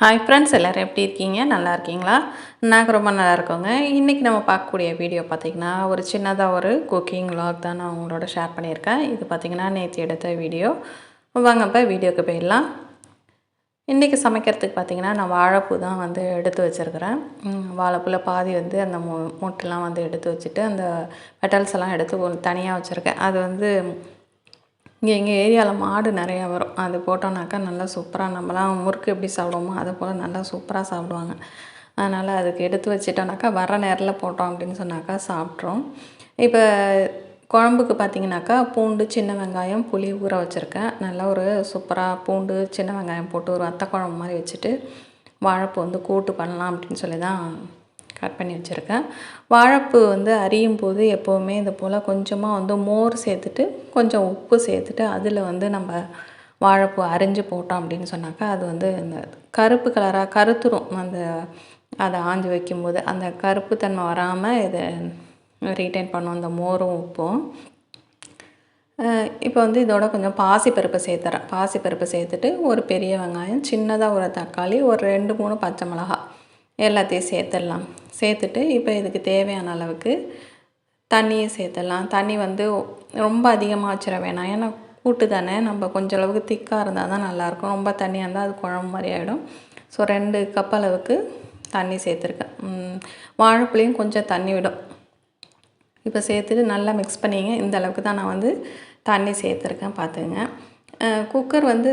Hi friends எல்லோரும் எப்படி இருக்கீங்க? நல்லா இருக்கீங்களா? நாங்கள் ரொம்ப நல்லா இருக்கோங்க. இன்றைக்கி நம்ம பார்க்கக்கூடிய வீடியோ பார்த்திங்கன்னா ஒரு சின்னதாக ஒரு குக்கிங் லாக் தான் நான் உங்களோட ஷேர் பண்ணியிருக்கேன். இது பார்த்திங்கன்னா நேற்று எடுத்த வீடியோ வாங்க இப்போ வீடியோக்கு போயிடலாம். இன்றைக்கி சமைக்கிறதுக்கு பார்த்திங்கன்னா நான் வாழைப்பூ தான் வந்து எடுத்து வச்சுருக்கிறேன். வாழைப்பூவில் பாதி வந்து அந்த மூ மொட்டெல்லாம் வந்து எடுத்து வச்சுட்டு அந்த பெட்டல்ஸ் எல்லாம் எடுத்து தனியாக வச்சுருக்கேன். அது வந்து இங்கே எங்கள் ஏரியாவில் மாடு நிறையா வரும். அது போட்டோம்னாக்கா நல்லா சூப்பராக நம்மலாம் முறுக்கு எப்படி சாப்பிடுவோமோ அதை போல் நல்லா சூப்பராக சாப்பிடுவாங்க. அதனால் அதுக்கு எடுத்து வச்சிட்டோம்னாக்கா வர நேரில் போட்டோம் அப்படின்னு சொன்னாக்கா சாப்பிட்றோம். இப்போ குழம்புக்கு பார்த்தீங்கன்னாக்கா பூண்டு சின்ன வெங்காயம் புளி ஊற வச்சுருக்கேன். நல்லா ஒரு சூப்பராக பூண்டு சின்ன வெங்காயம் போட்டு ஒரு வத்த குழம்பு மாதிரி வச்சுட்டு வாழைப்பூ வந்து கூட்டு பண்ணலாம் அப்படின்னு சொல்லி தான் கட் பண்ணி வச்சுருக்கேன். வாழைப்பூ வந்து அரியும் போது எப்போவுமே இது போல் கொஞ்சமாக வந்து மோர் சேர்த்துட்டு கொஞ்சம் உப்பு சேர்த்துட்டு அதில் வந்து நம்ம வாழைப்பூ அரிஞ்சு போட்டோம் அப்படின்னு சொன்னாக்கா அது வந்து இந்த கருப்பு கலராக கருத்துரும். அந்த அதை ஆஞ்சு வைக்கும்போது அந்த கருப்பு தன்மை வராமல் இதை ரீட்டைன் பண்ணும் அந்த மோரும் உப்பும். இப்போ வந்து இதோட கொஞ்சம் பாசிப்பருப்பு சேர்த்துறேன். பாசிப்பருப்பு சேர்த்துட்டு ஒரு பெரிய வெங்காயம் சின்னதாக ஒரு தக்காளி ஒரு ரெண்டு மூணு பச்சை மிளகா எல்லாத்தையும் சேர்த்துடலாம். சேர்த்துட்டு இப்போ இதுக்கு தேவையான அளவுக்கு தண்ணியை சேர்த்துடலாம். தண்ணி வந்து ரொம்ப அதிகமாக வச்சிட வேணாம். ஏன்னா கூட்டு தானே. நம்ம கொஞ்சம் அளவுக்கு திக்காக இருந்தால் தான் நல்லாயிருக்கும். ரொம்ப தண்ணியாக இருந்தால் அது குழம்பு மாதிரி ஆகிடும் ஸோ ரெண்டு கப் அளவுக்கு தண்ணி சேர்த்துருக்கேன். வாழைப்புளியும் கொஞ்சம் தண்ணி விடும். இப்போ சேர்த்துட்டு நல்லா மிக்ஸ் பண்ணிங்க. இந்த அளவுக்கு தான் நான் வந்து தண்ணி சேர்த்துருக்கேன் பார்த்துங்க. குக்கர் வந்து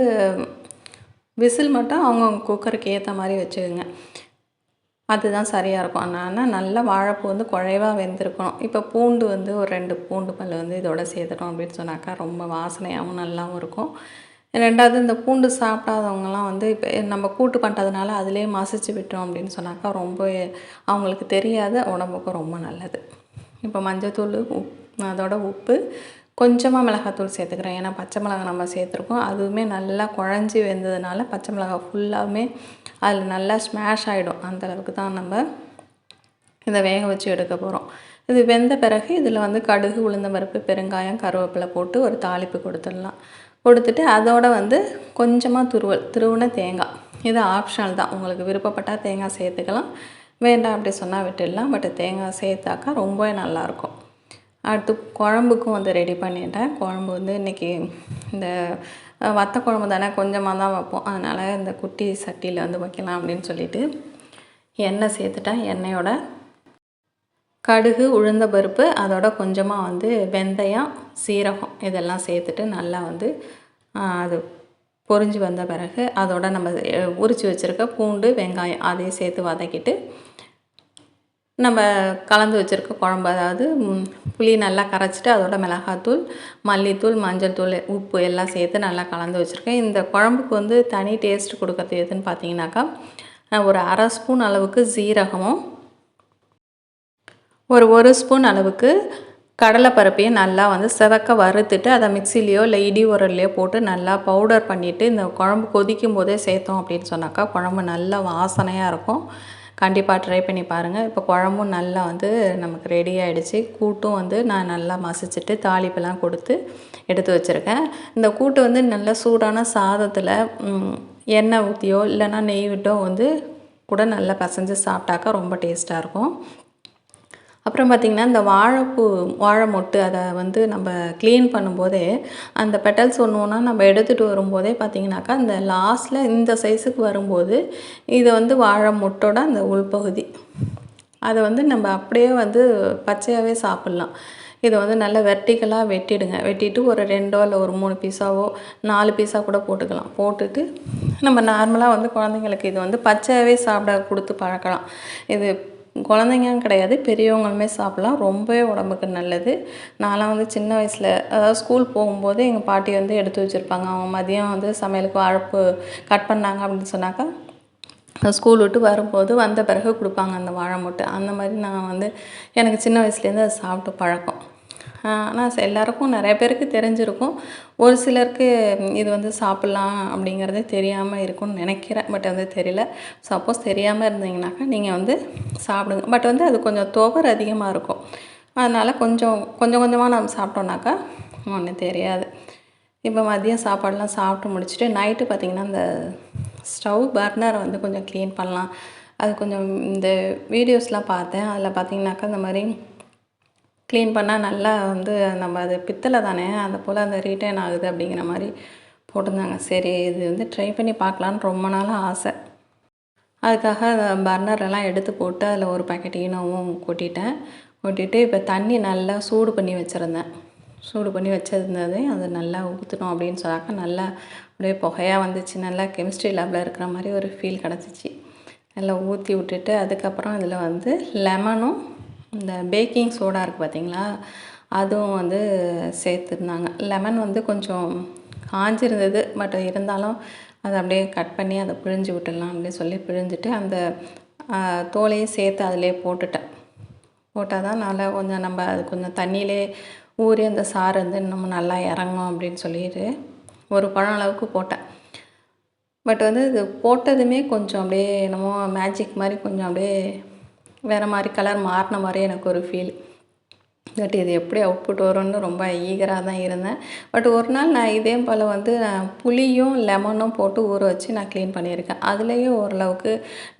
விசில் மட்டும் அவங்கவுங்க குக்கருக்கு ஏற்ற மாதிரி வச்சுக்கோங்க. அதுதான் சரியாக இருக்கும். ஆனால் நல்லா வாழைப்பூ வந்து குழைவாக வெந்திருக்கணும். இப்போ பூண்டு வந்து ஒரு ரெண்டு பூண்டு பல் வந்து இதோட சேர்த்துட்டோம் அப்படின்னு சொன்னாக்கா ரொம்ப வாசனையாகவும் நல்லாவும் இருக்கும். ரெண்டாவது இந்த பூண்டு சாப்பிடாதவங்கலாம் வந்து இப்போ நம்ம கூட்டு பண்ணுறதுனால அதிலே மசிச்சு விட்டோம் அப்படின்னு சொன்னாக்கா ரொம்ப அவங்களுக்கு தெரியாத உடம்புக்கும் ரொம்ப நல்லது. இப்போ மஞ்சத்தூள் உப் அதோட உப்பு கொஞ்சமாக மிளகாத்தூள் சேர்த்துக்கிறேன். ஏன்னா பச்சை மிளகாய் நம்ம சேர்த்துருக்கோம். அதுவுமே நல்லா குழஞ்சி வெந்ததுனால பச்சை மிளகாய் ஃபுல்லாகவுமே அதில் நல்லா ஸ்மாஷ் ஆகிடும் அந்த அளவுக்கு தான் நம்ம இதை வேக வச்சு எடுக்க போகிறோம் இது வெந்த பிறகு இதில் வந்து கடுகு உளுந்த பருப்பு பெருங்காயம் கருவேப்பிலை போட்டு ஒரு தாளிப்பு கொடுத்துடலாம். கொடுத்துட்டு அதோட வந்து கொஞ்சமாக துருவல் துருவின தேங்காய். இது ஆப்ஷனல் தான். உங்களுக்கு விருப்பப்பட்டால் தேங்காய் சேர்த்துக்கலாம். வேண்டாம் அப்படி சொன்னால் விட்டுடலாம். பட் தேங்காய் சேர்த்தாக்கா ரொம்பவே நல்லாயிருக்கும் அடுத்து குழம்புக்கும் வந்து ரெடி பண்ணிட்டேன். குழம்பு வந்து இன்றைக்கி இந்த வத்த குழம்பு தானே கொஞ்சமாக தான் வைப்போம். அதனால் இந்த குட்டி சட்டியில் வந்து வைக்கலாம் அப்படின்னு சொல்லிட்டு எண்ணெய் சேர்த்துட்டேன். எண்ணெயோட கடுகு உளுந்த பருப்பு அதோட கொஞ்சமாக வந்து வெந்தயம் சீரகம் இதெல்லாம் சேர்த்துட்டு நல்லா வந்து அது பொரிஞ்சு வந்த பிறகு அதோட நம்ம உரித்து வச்சுருக்க பூண்டு வெங்காயம் அதையும் சேர்த்து வதக்கிட்டு நம்ம கலந்து வச்சுருக்க குழம்பு அதாவது புளி நல்லா கரைச்சிட்டு அதோட மிளகாத்தூள் மல்லித்தூள் மஞ்சள் தூள் உப்பு எல்லாம் சேர்த்து நல்லா கலந்து வச்சுருக்கேன். இந்த குழம்புக்கு வந்து தனி டேஸ்ட் கொடுக்கறது எதுன்னு பார்த்தீங்கன்னாக்கா ஒரு அரை ஸ்பூன் அளவுக்கு சீரகமும் ஒரு ஒரு ஸ்பூன் அளவுக்கு கடலைப்பருப்பையும் நல்லா வந்து செவக்க வறுத்துட்டு அதை மிக்சிலேயோ இல்லை இடி உரல்லையோ போட்டு நல்லா பவுடர் பண்ணிவிட்டு இந்த குழம்பு கொதிக்கும் போதே சேர்த்தோம் அப்படின்னு சொன்னாக்கா குழம்பு நல்லா வாசனையாக இருக்கும். கண்டிப்பாக ட்ரை பண்ணி பாருங்கள் இப்போ குழம்பும் நல்லா வந்து நமக்கு ரெடி ஆகிடுச்சு கூட்டும் வந்து நான் நல்லா மசிச்சுட்டு தாளிப்பெல்லாம் கொடுத்து எடுத்து வச்சுருக்கேன். இந்த கூட்டு வந்து நல்லா சூடான சாதத்தில் எண்ணெய் ஊற்றியோ இல்லைன்னா நெய் விட்டோ வந்து கூட நல்லா பசைஞ்சு சாப்பிட்டாக்கா ரொம்ப டேஸ்ட்டாக இருக்கும். அப்புறம் பார்த்திங்கன்னா இந்த வாழைப்பூ வாழை மொட்டு அதை வந்து நம்ம க்ளீன் பண்ணும்போதே அந்த பெட்டல்ஸ் ஒன்று ஒன்றா நம்ம எடுத்துகிட்டு வரும்போதே பார்த்திங்கனாக்கா அந்த லாஸ்ட்டில் இந்த சைஸுக்கு வரும்போது இது வந்து வாழை மொட்டோட அந்த உள்பகுதி. அதை வந்து நம்ம அப்படியே வந்து பச்சையாகவே சாப்பிட்லாம். இதை வந்து நல்லா வெர்டிக்கலாக வெட்டிடுங்க. வெட்டிட்டு ஒரு ரெண்டோ இல்லை ஒரு மூணு பீஸாவோ நாலு பீஸாக கூட போட்டுக்கலாம். போட்டுட்டு நம்ம நார்மலாக வந்து குழந்தைங்களுக்கு இது வந்து பச்சையாகவே சாப்பிட கொடுத்து பழக்கலாம். இது குழந்தைங்கன்னு கிடையாது பெரியவங்களுமே சாப்பிட்லாம். ரொம்பவே உடம்புக்கு நல்லது. நான்லாம் வந்து சின்ன வயசில் அதாவது ஸ்கூல் போகும்போது எங்கள் பாட்டி வந்து எடுத்து வச்சுருப்பாங்க. அவங்க மதியம் வந்து சமையலுக்கு வாழைப்பு கட் பண்ணாங்க அப்படின்னு சொன்னாக்கா ஸ்கூல் விட்டு வரும்போது வந்த பிறகு கொடுப்பாங்க அந்த வாழை மூட்டை. அந்த மாதிரி நான் வந்து எனக்கு சின்ன வயசுலேருந்து அதை சாப்பிட்டு பழக்கம். ஆனால் எல்லாருக்கும் நிறைய பேருக்கு தெரிஞ்சிருக்கும். ஒரு சிலருக்கு இது வந்து சாப்பிட்லாம் அப்படிங்கிறது தெரியாமல் இருக்கும்னு நினைக்கிறேன். பட் வந்து தெரியல. சப்போஸ் தெரியாமல் இருந்தீங்கனாக்கா நீங்கள் வந்து சாப்பிடுங்க. பட் வந்து அது கொஞ்சம் துவர் அதிகமாக இருக்கும். அதனால் கொஞ்சம் கொஞ்சம் கொஞ்சமாக நம்ம சாப்பிட்டோம்னாக்கா ஒன்றும் தெரியாது. இப்போ மதியம் சாப்பாடெலாம் சாப்பிட்டு முடிச்சுட்டு நைட்டு பார்த்திங்கன்னா இந்த ஸ்டவ் பர்னரை வந்து கொஞ்சம் க்ளீன் பண்ணலாம். அது கொஞ்சம் இந்த வீடியோஸ்லாம் பார்த்தேன். அதில் பார்த்தீங்கன்னாக்கா இந்த மாதிரி க்ளீன் பண்ணால் நல்லா வந்து நம்ம அது பித்தளை தானே? அந்த போல் அந்த ரீட்டைன் ஆகுது அப்படிங்கிற மாதிரி போட்டிருந்தாங்க. சரி இது வந்து ட்ரை பண்ணி பார்க்கலான்னு ரொம்ப நாளாக ஆசை. அதுக்காக பர்னரெல்லாம் எடுத்து போட்டு அதில் ஒரு பாக்கெட் ஈனவும் கொட்டிட்டேன். கொட்டிட்டு இப்போ தண்ணி நல்லா சூடு பண்ணி வச்சுருந்தேன். சூடு பண்ணி வச்சிருந்தது அது நல்லா ஊற்றணும் அப்படின்னு சொன்னாக்க நல்லா அப்படியே புகையாக வந்துச்சு. நல்லா கெமிஸ்ட்ரி லேபில் இருக்கிற மாதிரி ஒரு ஃபீல் கிடச்சிச்சு. நல்லா ஊற்றி விட்டுட்டு அதுக்கப்புறம் இதில் வந்து லெமனும் இந்த பேக்கிங் சோடா இருக்குது பார்த்தீங்களா அதுவும் வந்து சேர்த்துருந்தாங்க. லெமன் வந்து கொஞ்சம் காஞ்சிருந்தது. பட் இருந்தாலும் அதை அப்படியே கட் பண்ணி அதை பிழிஞ்சு விட்டுடலாம் அப்படின்னு சொல்லி பிழிஞ்சிட்டு அந்த தோலையும் சேர்த்து அதிலே போட்டுட்டேன். போட்டால் தான் நல்லா கொஞ்சம் நம்ம அது கொஞ்சம் தண்ணியிலே ஊறி அந்த சாறு வந்து இன்னும் நல்லா இறங்கும் அப்படின்னு சொல்லிட்டு ஒரு பழம் அளவுக்கு போட்டேன். பட் வந்து இது போட்டதுமே கொஞ்சம் அப்படியே என்னமோ மேஜிக் மாதிரி கொஞ்சம் அப்படியே வேறு மாதிரி கலர் மாறின மாதிரி எனக்கு ஒரு ஃபீல் பட் இது எப்படி அவுட்புட் வரும்னு ரொம்ப ஈகராக தான் இருந்தேன். பட் ஒரு நாள் நான் இதே போல் வந்து நான் புளியும் லெமனும் போட்டு ஊற வச்சு நான் க்ளீன் பண்ணியிருக்கேன். அதுலேயும் ஓரளவுக்கு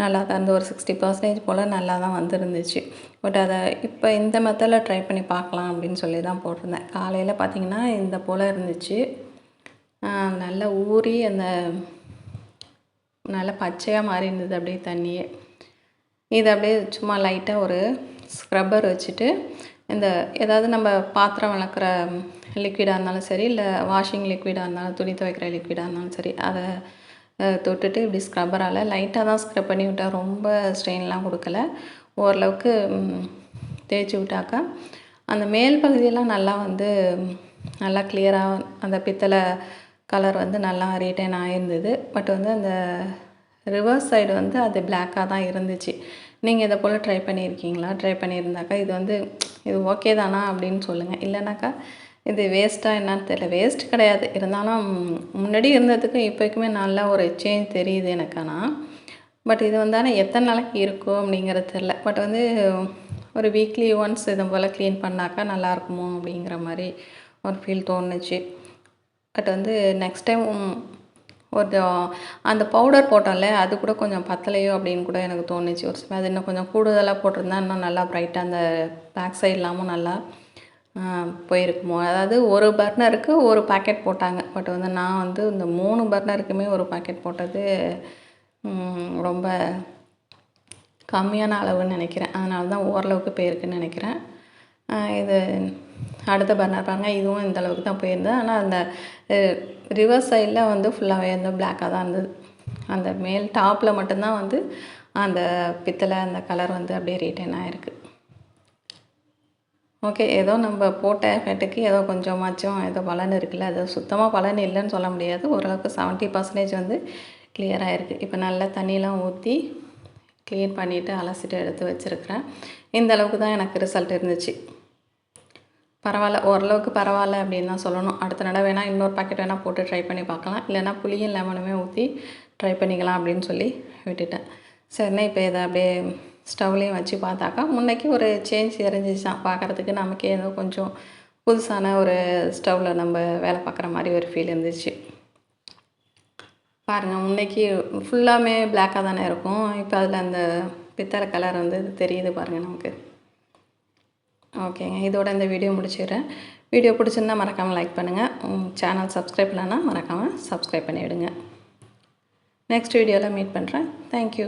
நல்லா தான் ஒரு சிக்ஸ்டி பர்சன்டேஜ் போல் நல்லா தான் வந்துருந்துச்சு. பட் அதை இப்போ இந்த மெத்தடில் ட்ரை பண்ணி பார்க்கலாம் அப்படின்னு சொல்லி தான் போட்டிருந்தேன். காலையில் பார்த்திங்கன்னா இந்த போல் இருந்துச்சு. நல்லா ஊறி அந்த நல்லா பச்சையாக மாறி இருந்தது அப்படியே தண்ணியே. இதை அப்படியே சும்மா லைட்டாக ஒரு ஸ்க்ரப்பர் வச்சுட்டு இந்த ஏதாவது நம்ம பாத்திரம் விளக்குற லிக்விடாக இருந்தாலும் சரி இல்லை வாஷிங் லிக்விடாக இருந்தாலும் துணி துவைக்கிற லிக்விடாக இருந்தாலும் சரி அதை தொட்டுட்டு இப்படி ஸ்க்ரப்பரால் லைட்டாக தான் ஸ்க்ரப் பண்ணி விட்டால் ரொம்ப ஸ்ட்ரெயின்லாம் கொடுக்கல. ஓரளவுக்கு தேய்ச்சி விட்டாக்கா அந்த மேல் பகுதியெல்லாம் நல்லா வந்து நல்லா கிளியராக அந்த பித்தளை கலர் வந்து நல்லா ரீட்டைன் ஆகிருந்தது பட் வந்து அந்த ரிவர்ஸ் சைடு வந்து அது பிளாக்காக தான் இருந்துச்சு. நீங்கள் இதை போல் ட்ரை பண்ணியிருக்கீங்களா? ட்ரை பண்ணியிருந்தாக்கா இது வந்து இது ஓகே தானா அப்படின்னு சொல்லுங்கள் இல்லைனாக்கா இது வேஸ்ட்டாக என்னன்னு தெரியல. வேஸ்ட் கிடையாது. இருந்தாலும் முன்னாடி இருந்ததுக்கும் இப்போக்குமே நல்லா ஒரு சேஞ்ச் தெரியுது எனக்கு பட் இது வந்தாலும் எத்தனை நாளைக்கு இருக்கும் அப்படிங்கிறது தெரில பட் வந்து ஒரு வீக்லி ஒன்ஸ் இதை போல் க்ளீன் பண்ணாக்கா நல்லாயிருக்குமோ அப்படிங்கிற மாதிரி ஒரு ஃபீல் தோணுச்சு. பட் வந்து நெக்ஸ்ட் டைம் கொஞ்சம் அந்த பவுடர் போட்டோம்ல அது கூட கொஞ்சம் பத்தலையோ அப்படின்னு கூட எனக்கு தோணுச்சு. ஒரு சமயம் அது இன்னும் கொஞ்சம் கூடுதலாக போட்டிருந்தா இன்னும் நல்லா ப்ரைட்டாக அந்த பேக் சைட்லாமும் நல்லா போயிருக்குமோ. அதாவது ஒரு பர்னருக்கு ஒரு பாக்கெட் போட்டாங்க. பட் வந்து நான் வந்து இந்த மூணு பர்னருக்குமே ஒரு பாக்கெட் போட்டது ரொம்ப கம்மியான அளவுன்னு நினைக்கிறேன். அதனால தான் ஓரளவுக்கு போயிருக்குன்னு நினைக்கிறேன். இது அடுத்த பர்னர் பாருங்கள் இதுவும் இந்த அளவுக்கு தான் போயிருந்தது. ஆனால் அந்த ரிவர்ஸ் சைடில் வந்து ஃபுல்லாகவே வந்து பிளாக்காக தான் இருந்தது. அந்த மேல் டாப்பில் மட்டும்தான் வந்து அந்த பித்தளை அந்த கலர் வந்து அப்படியே ரீட்டைன் ஆகிருக்கு ஓகே ஏதோ நம்ம போட்ட எஃபெக்ட்டுக்கு ஏதோ கொஞ்சமாச்சும் ஏதோ பலன் இருக்குல்ல? அது சுத்தமாக பலன் இல்லைன்னு சொல்ல முடியாது. ஓரளவுக்கு செவன்ட்டி பர்சன்டேஜ் வந்து கிளியராக இருக்குது இப்போ நல்லா தண்ணியெலாம் ஊற்றி க்ளீன் பண்ணிவிட்டு அலசிட்டு எடுத்து வச்சுருக்கிறேன். இந்த அளவுக்கு தான் எனக்கு ரிசல்ட் இருந்துச்சு. பரவாயில்ல ஓரளவுக்கு பரவாயில்ல அப்படின்னு தான் சொல்லணும். அடுத்த நடை வேணால் இன்னொரு பாக்கெட் வேணால் போட்டு ட்ரை பண்ணி பார்க்கலாம். இல்லைனா புளியும் லெமனுமே ஊற்றி ட்ரை பண்ணிக்கலாம் அப்படின்னு சொல்லி விட்டுட்டேன். சரிண்ணே இப்போ இதை அப்படியே ஸ்டவ்லேயும் வச்சு பார்த்தாக்கா முன்னைக்கு ஒரு சேஞ்ச் தெரிஞ்சிச்சான் பார்க்குறதுக்கு நமக்கே ஏதோ கொஞ்சம் புதுசான ஒரு ஸ்டவ்வில் நம்ம வேலை பார்க்குற மாதிரி ஒரு ஃபீல் இருந்துச்சு. பாருங்கள் முன்னைக்கு ஃபுல்லாமே பிளாக்காக தானே இருக்கும். இப்போ அதில் அந்த பித்தளை கலர் வந்து தெரியுது பாருங்கள் நமக்கு. ஓகேங்க. இதோட இந்த வீடியோ முடிச்சிடுறேன் வீடியோ பிடிச்சிருந்தா மறக்காமல் லைக் பண்ணுங்கள் சேனல் சப்ஸ்கிரைப் இல்லைன்னா மறக்காமல் சப்ஸ்கிரைப் பண்ணிவிடுங்க நெக்ஸ்ட் வீடியோவில் மீட் பண்ணுறேன் தேங்க்யூ